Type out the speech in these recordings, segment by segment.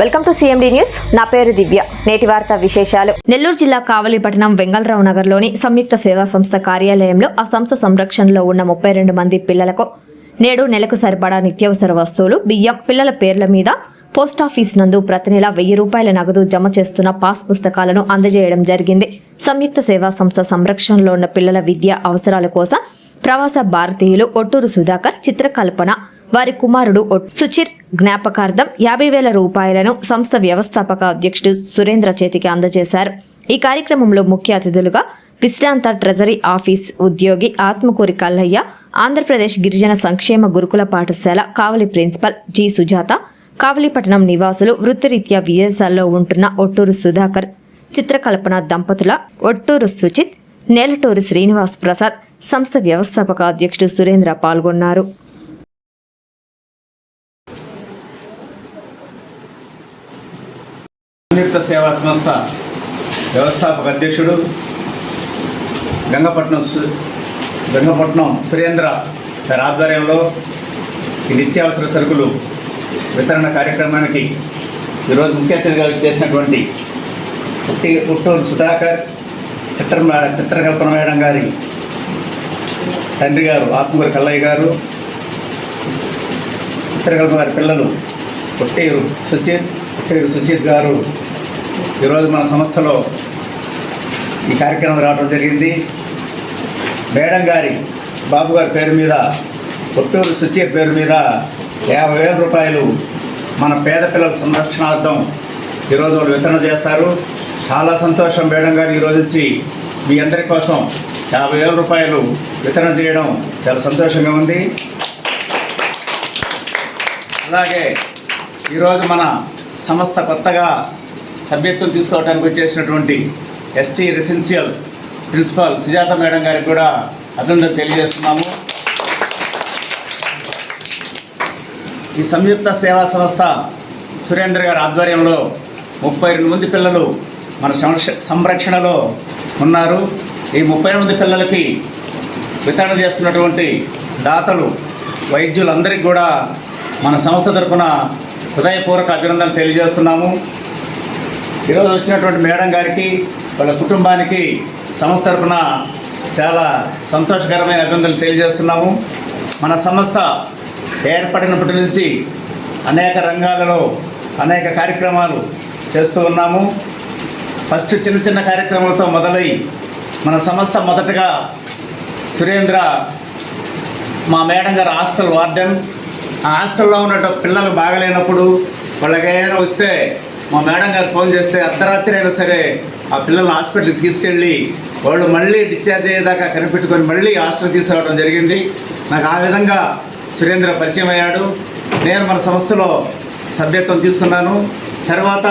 Welcome to CMD news నా పేరు దివ్య. నేటి వార్త విశేషాలు. నెల్లూరు జిల్లా కావలిపట్నం వెంగళరావు నగర్లోని సంయుక్త సేవా సంస్థ కార్యాలయంలో ఆ సంస్థ సంరక్షణలో ఉన్న ముప్పై రెండు మంది పిల్లలకు నేడు నెలకు సరిపడా నిత్యావసర వస్తువులు బియ్యం పిల్లల పేర్ల మీద పోస్టాఫీస్ నందు ప్రతి నెల వెయ్యి రూపాయల నగదు జమ చేస్తున్న పాస్ పుస్తకాలను అందజేయడం జరిగింది. సంయుక్త సేవా సంస్థ సంరక్షణలో ఉన్న పిల్లల విద్యా అవసరాల కోసం ప్రవాస భారతీయులు ఒట్టూరు సుధాకర్ చిత్రకల్పన వారి కుమారుడు ఒట్- సుచిర్ జ్ఞాపకార్థం యాభై వేల రూపాయలను సంస్థ వ్యవస్థాపక అధ్యక్షుడు సురేంద్ర చేతికి అందజేశారు. ఈ కార్యక్రమంలో ముఖ్య అతిథులుగా విశ్రాంత ట్రెజరీ ఆఫీస్ ఉద్యోగి ఆత్మకూరి కల్లయ్య ఆంధ్రప్రదేశ్ గిరిజన సంక్షేమ గురుకుల పాఠశాల కావలి ప్రిన్సిపల్ జి సుజాత కావలిపట్నం నివాసులు వృత్తిరీత్యా విదేశాల్లో ఉంటున్న ఒట్టూరు సుధాకర్ చిత్రకల్పన దంపతుల ఒట్టూరు సుచిత్ నేలటూరు శ్రీనివాస్ ప్రసాద్ సంస్థ వ్యవస్థాపక అధ్యక్షుడు సురేంద్ర పాల్గొన్నారు. సంయుక్త సేవా సంస్థ వ్యవస్థాపక అధ్యక్షుడు గంగపట్నం సు- గంగపట్నం సురేంద్ర గారి ఆధ్వర్యంలో ఈ నిత్యావసర సరుకులు వితరణ కార్యక్రమానికి ఈరోజు ముఖ్య అతిథిగా చేసినటువంటి పుట్టి పుట్టూరు సుధాకర్ చిత్ర చిత్రకల్పన మేడం గారి తండ్రి గారు ఆత్మకూరి కల్లయ్య గారు చిత్రకల్పన గారి పిల్లలు పుట్టేరు సుచిత్ పుట్టేరు సుచిత్ గారు ఈరోజు మన సంస్థలో ఈ కార్యక్రమం రావడం జరిగింది. మేడం గారి బాబు గారి పేరు మీద పుట్టూరు సుచి పేరు మీద యాభై వేల రూపాయలు మన పేద పిల్లల సంరక్షణార్థం ఈరోజు వాళ్ళు వితరణ చేస్తారు. చాలా సంతోషం మేడం గారు ఈరోజు వచ్చి మీ అందరి కోసం యాభై వేల రూపాయలు వితరణ చేయడం చాలా సంతోషంగా ఉంది. అలాగే ఈరోజు మన సంస్థ కొత్తగా సభ్యత్వం తీసుకోవడానికి వచ్చేసినటువంటి ST residential principal Sujatha madam గారికి కూడా అభినందన తెలియజేస్తున్నాము. ఈ సంయుక్త సేవా సంస్థ సురేంద్ర గారి ఆధ్వర్యంలో ముప్పై రెండు మంది పిల్లలు మన సంరక్ష- సంరక్షణలో ఉన్నారు. ఈ ముప్పై మంది పిల్లలకి వితరణ చేస్తున్నటువంటి దాతలు వైద్యులందరికీ కూడా మన సంస్థ తరపున హృదయపూర్వక అభినందనలు తెలియజేస్తున్నాము. ఈరోజు వచ్చినటువంటి మేడం గారికి వాళ్ళ కుటుంబానికి సంస్థ తరపున చాలా సంతోషకరమైన అభినందనలు తెలియజేస్తున్నాము. మన సంస్థ ఏర్పడినప్పటి నుంచి అనేక రంగాలలో అనేక కార్యక్రమాలు చేస్తూ ఉన్నాము. ఫస్ట్ చిన్న చిన్న కార్యక్రమాలతో మొదలై మన సంస్థ మొదటగా సురేంద్ర మా మేడం గారు హాస్టల్ వార్డెన్. ఆ హాస్టల్లో ఉన్న పిల్లలు బాగలేనప్పుడు వాళ్ళకి ఏదైనా వస్తే మా మేడం గారు ఫోన్ చేస్తే అర్ధరాత్రి అయినా సరే ఆ పిల్లల్ని హాస్పిటల్కి తీసుకెళ్ళి వాళ్ళు మళ్ళీ డిశ్చార్జ్ అయ్యేదాకా కనిపెట్టుకొని మళ్ళీ హాస్టల్ తీసుకురావడం జరిగింది. నాకు ఆ విధంగా సురేంద్ర పరిచయం అయ్యాడు. నేను మన సంస్థలో సభ్యత్వం తీసుకున్నాను. తర్వాత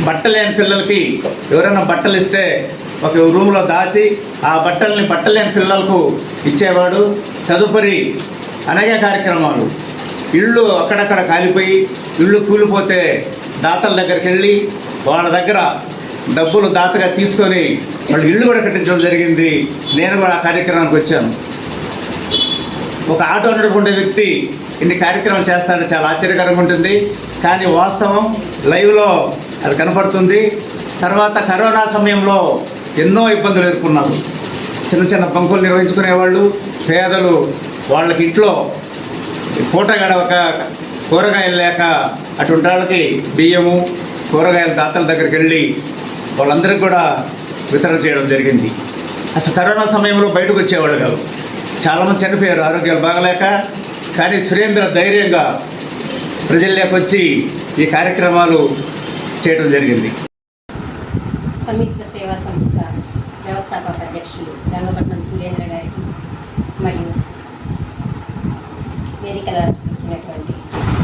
బట్టలేని పిల్లలకి ఎవరైనా బట్టలు ఇస్తే ఒక రూమ్లో దాచి ఆ బట్టల్ని బట్టలేని పిల్లలకు ఇచ్చేవాడు. తదుపరి అనేక కార్యక్రమాలు. ఇళ్ళు అక్కడక్కడ కాలిపోయి ఇళ్ళు కూలిపోతే దాతల దగ్గరికి వెళ్ళి వాళ్ళ దగ్గర డబ్బులు దాతగా తీసుకొని వాళ్ళు ఇళ్ళు కూడా కట్టించడం జరిగింది. నేను కూడా ఆ కార్యక్రమానికి వచ్చాను. ఒక ఆటో నడుపుకునే వ్యక్తి ఇన్ని కార్యక్రమాలు చేస్తాడంటే చాలా ఆశ్చర్యకరంగా ఉంటుంది. కానీ వాస్తవం లైవ్లో అది కనపడుతుంది. తర్వాత కరోనా సమయంలో ఎన్నో ఇబ్బందులు ఎదుర్కొన్నారు. చిన్న చిన్న బంకులు నిర్వహించుకునేవాళ్ళు పేదలు వాళ్ళకి ఇంట్లో పూట గడవక కూరగాయలు లేక అటువంటి వాళ్ళకి బియ్యము కూరగాయల దాతల దగ్గరికి వెళ్ళి వాళ్ళందరికీ కూడా వితరణ చేయడం జరిగింది. అసలు కరోనా సమయంలో బయటకు వచ్చేవాళ్ళు కాదు. చాలామంది చనిపోయారు ఆరోగ్యాలు బాగలేక కానీ సురేంద్ర ధైర్యంగా ప్రజల్లోకి వచ్చి ఈ కార్యక్రమాలు చేయడం జరిగింది. సంయుక్త సేవా సంస్థ వ్యవస్థాపక అధ్యక్షులు గంగపట్నం సురేంద్ర గారికి మరియు వేదికల ఇచ్చినటువంటి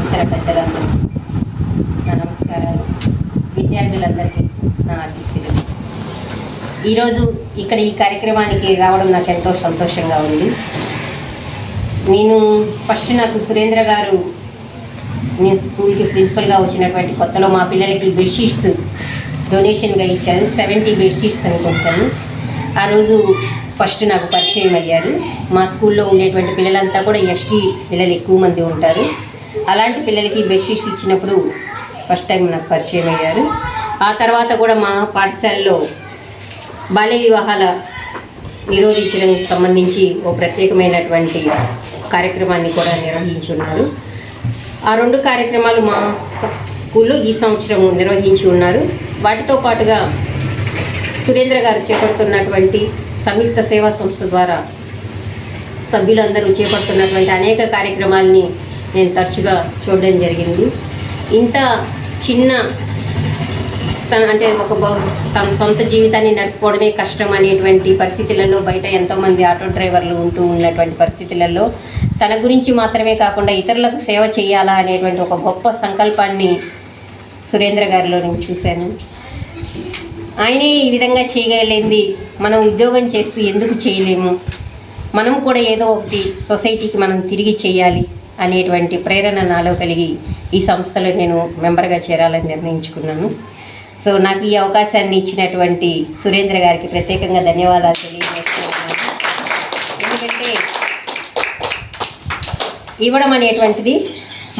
ఇతర పెద్దలందరూ నా నమస్కారాలు. విద్యార్థులందరికీ నా ఆశీస్సులు. ఈరోజు ఇక్కడ ఈ కార్యక్రమానికి రావడం నాకు ఎంతో సంతోషంగా ఉంది. నేను ఫస్ట్ నాకు సురేంద్ర గారు నేను స్కూల్కి ప్రిన్సిపల్గా వచ్చినటువంటి కొత్తలో మా పిల్లలకి బెడ్షీట్స్ డొనేషన్గా ఇచ్చారు. సెవెంటీ బెడ్షీట్స్ అనుకుంటాను. ఆ రోజు ఫస్ట్ నాకు పరిచయం అయ్యారు. మా స్కూల్లో ఉండేటువంటి పిల్లలంతా కూడా ఎస్టీ పిల్లలు ఎక్కువ మంది ఉంటారు. అలాంటి పిల్లలకి బెడ్షీట్స్ ఇచ్చినప్పుడు ఫస్ట్ టైం నాకు పరిచయం అయ్యారు. ఆ తర్వాత కూడా మా పాఠశాలలో బాల్య వివాహాల నిరోధించడం సంబంధించి ఓ ప్రత్యేకమైనటువంటి కార్యక్రమాన్ని కూడా నిర్వహించున్నారు. ఆ రెండు కార్యక్రమాలు మా స్కూల్లో ఈ సంవత్సరం నిర్వహించి ఉన్నారు. వాటితో పాటుగా సురేంద్ర గారు చేపడుతున్నటువంటి సంయుక్త సేవా సంస్థ ద్వారా సభ్యులందరూ చేపడుతున్నటువంటి అనేక కార్యక్రమాలని నేను తరచుగా చూడడం జరిగింది. ఇంత చిన్న తన అంటే ఒక బౌ- తన సొంత జీవితాన్ని నడుపుకోవడమే కష్టం అనేటువంటి పరిస్థితులలో బయట ఎంతోమంది ఆటో డ్రైవర్లు ఉంటూ ఉన్నటువంటి పరిస్థితులలో తన గురించి మాత్రమే కాకుండా ఇతరులకు సేవ చేయాలా అనేటువంటి ఒక గొప్ప సంకల్పాన్ని సురేంద్ర గారిలో నేను చూశాను. ఆయనే ఈ విధంగా చేయగలిగింది. మనం ఉద్యోగం చేస్తూ ఎందుకు చేయలేము? మనం కూడా ఏదో ఒకటి సొసైటీకి మనం తిరిగి చేయాలి అనేటువంటి ప్రేరణ నాలో కలిగి ఈ సంస్థలో నేను మెంబర్గా చేరాలని నిర్ణయించుకున్నాను. సో నాకు ఈ అవకాశాన్ని ఇచ్చినటువంటి సురేంద్ర గారికి ప్రత్యేకంగా ధన్యవాదాలు తెలియజేస్తున్నాను. ఎందుకంటే ఇవ్వడం అనేటువంటిది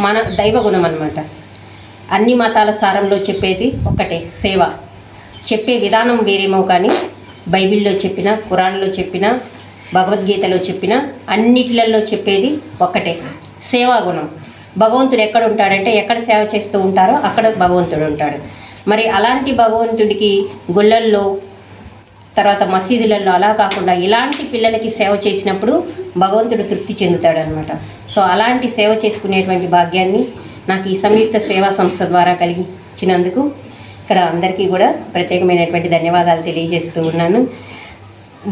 మన దైవ గుణం అన్ని మతాల సారంలో చెప్పేది ఒక్కటే సేవ. చెప్పే విధానం వేరేమో కానీ బైబిల్లో చెప్పిన ఖురాన్లో చెప్పిన భగవద్గీతలో చెప్పిన అన్నిటిలలో చెప్పేది ఒక్కటే సేవా గుణం. భగవంతుడు ఎక్కడ ఉంటాడంటే ఎక్కడ సేవ చేస్తూ ఉంటారో అక్కడ భగవంతుడు ఉంటాడు. మరి అలాంటి భగవంతుడికి గుళ్ళల్లో తర్వాత మసీదులలో అలా కాకుండా ఇలాంటి పిల్లలకి సేవ చేసినప్పుడు భగవంతుడు తృప్తి చెందుతాడు అనమాట సో అలాంటి సేవ చేసుకునేటువంటి భాగ్యాన్ని నాకు ఈ సంయుక్త సేవా సంస్థ ద్వారా కలిగించినందుకు ఇక్కడ అందరికీ కూడా ప్రత్యేకమైనటువంటి ధన్యవాదాలు తెలియజేస్తూ ఉన్నాను.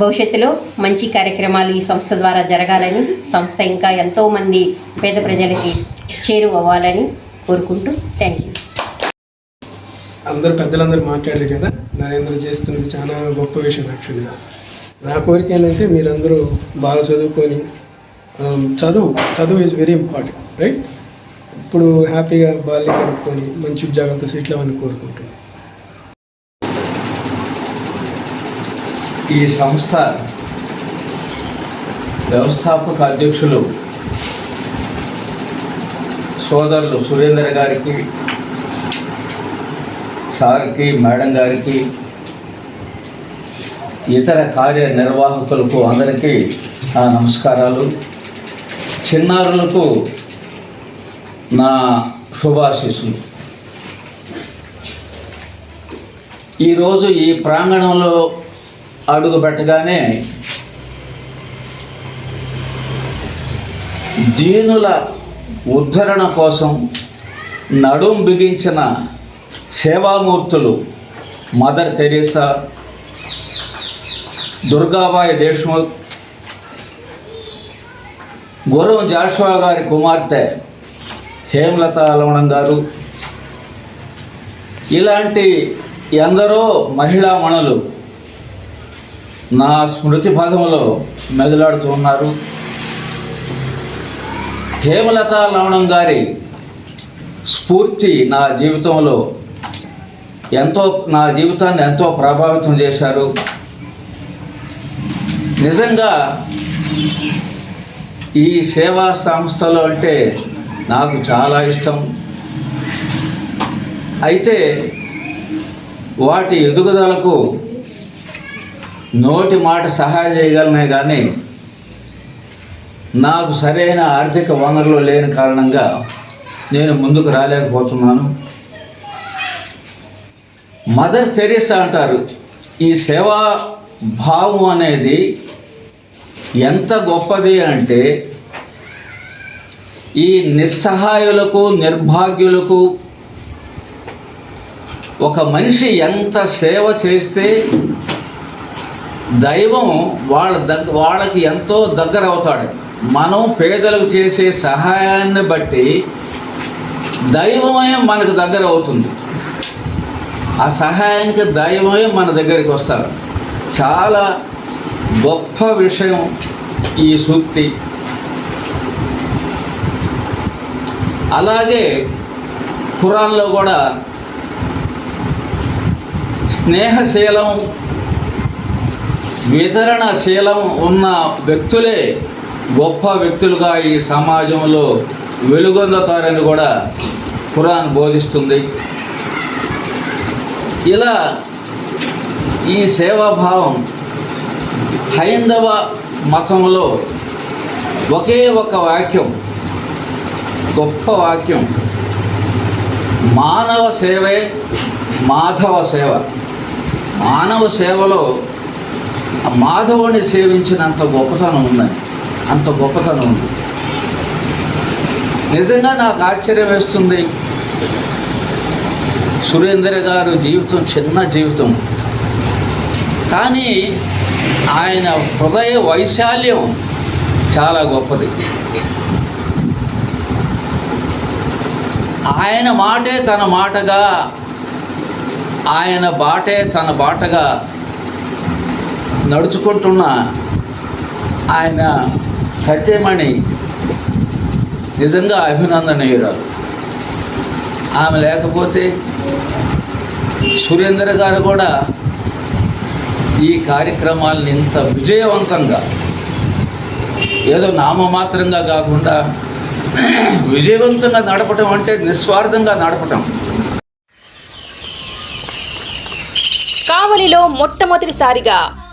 భవిష్యత్తులో మంచి కార్యక్రమాలు ఈ సంస్థ ద్వారా జరగాలని సంస్థ ఇంకా ఎంతోమంది పేద ప్రజలకి చేరువవ్వాలని కోరుకుంటూ థ్యాంక్ యూ. అందరు పెద్దలందరూ మాట్లాడారు కదా నరేంద్ర చేస్తున్నది చాలా గొప్ప విషయం యాక్చువల్గా నా కోరిక ఏంటంటే మీరందరూ బాగా చదువుకొని చదువు చదువు ఈజ్ వెరీ ఇంపార్టెంట్ రైట్ ఇప్పుడు హ్యాపీగా బాల్యం కనుక్కొని మంచి ఉద్యోగంతో సెటిల్ అవ్వని కోరుకుంటున్నాను ఈ సంస్థ వ్యవస్థాపక అధ్యక్షులు సోదరులు సురేందర్ గారికి సార్కి మేడం గారికి ఇతర కార్యనిర్వాహకులకు అందరికీ నా నమస్కారాలు. చిన్నారులకు నా శుభాశీస్సులు. ఈరోజు ఈ ప్రాంగణంలో అడుగు పెట్టగానే దీనుల ఉద్ధరణ కోసం నడుం బిగించిన సేవామూర్తులు మదర్ తెరీసా దుర్గాబాయి దేశ్ముఖ్ గురం జాషువా గారి కుమార్తె హేమలత లవణం గారు ఇలాంటి ఎందరో మహిళామణులు నా స్మృతి పదములో మెదలాడుతూ ఉన్నారు. హేమలత లవణం గారి స్ఫూర్తి నా జీవితంలో ఎంతో నా జీవితాన్ని ఎంతో ప్రభావితం చేశారు. నిజంగా ఈ సేవా సంస్థలు అంటే నాకు చాలా ఇష్టం. అయితే వాటి ఎదుగుదలకు నోటి మాట సహాయం చేయగలనే కానీ నాకు సరైన ఆర్థిక వనరులు లేని కారణంగా నేను ముందుకు రాలేకపోతున్నాను. మదర్ తెరీసా అంటారు ఈ సేవా భావం అనేది ఎంత గొప్పది అంటే ఈ నిస్సహాయులకు నిర్భాగ్యులకు ఒక మనిషి ఎంత సేవ చేస్తే దైవం వాళ్ళ దగ్గ వాళ్ళకి ఎంతో దగ్గర అవుతాడు మనం పేదలకు చేసే సహాయాన్ని బట్టి దైవమే మనకు దగ్గర అవుతుంది ఆ సహాయానికి దైవమే మన దగ్గరికి వస్తారు. చాలా గొప్ప విషయం ఈ సూక్తి. అలాగే ఖురాన్లో కూడా స్నేహశీలం వితరణశీలం ఉన్న వ్యక్తులే గొప్ప వ్యక్తులుగా ఈ సమాజంలో వెలుగొందుతారని కూడా ఖురాన్ బోధిస్తుంది. ఇలా ఈ సేవాభావం హైందవ మతంలో ఒకే ఒక వాక్యం గొప్ప వాక్యం మానవ సేవే మాధవ సేవ. మానవ సేవలో ఆ మాధవుని సేవించినంత గొప్పతనం ఉందని అంత గొప్పతనం ఉంది. నిజంగా నాకు ఆశ్చర్యం వేస్తుంది. సురేంద్ర గారు జీవితం చిన్న జీవితం. కానీ ఆయన హృదయ వైశాల్యం చాలా గొప్పది. ఆయన మాటే తన మాటగా ఆయన బాటే తన బాటగా నడుచుకుంటున్న ఆయన సత్యమణి నిజంగా అభినందనీయురాలు. ఆమె లేకపోతే సురేందర్ గారు కూడా ఈ కార్యక్రమాలను ఇంత విజయవంతంగా ఏదో నామమాత్రంగా కాకుండా విజయవంతంగా నడపటం అంటే నిస్వార్థంగా నడపటం. కావలిలో మొట్టమొదటిసారిగా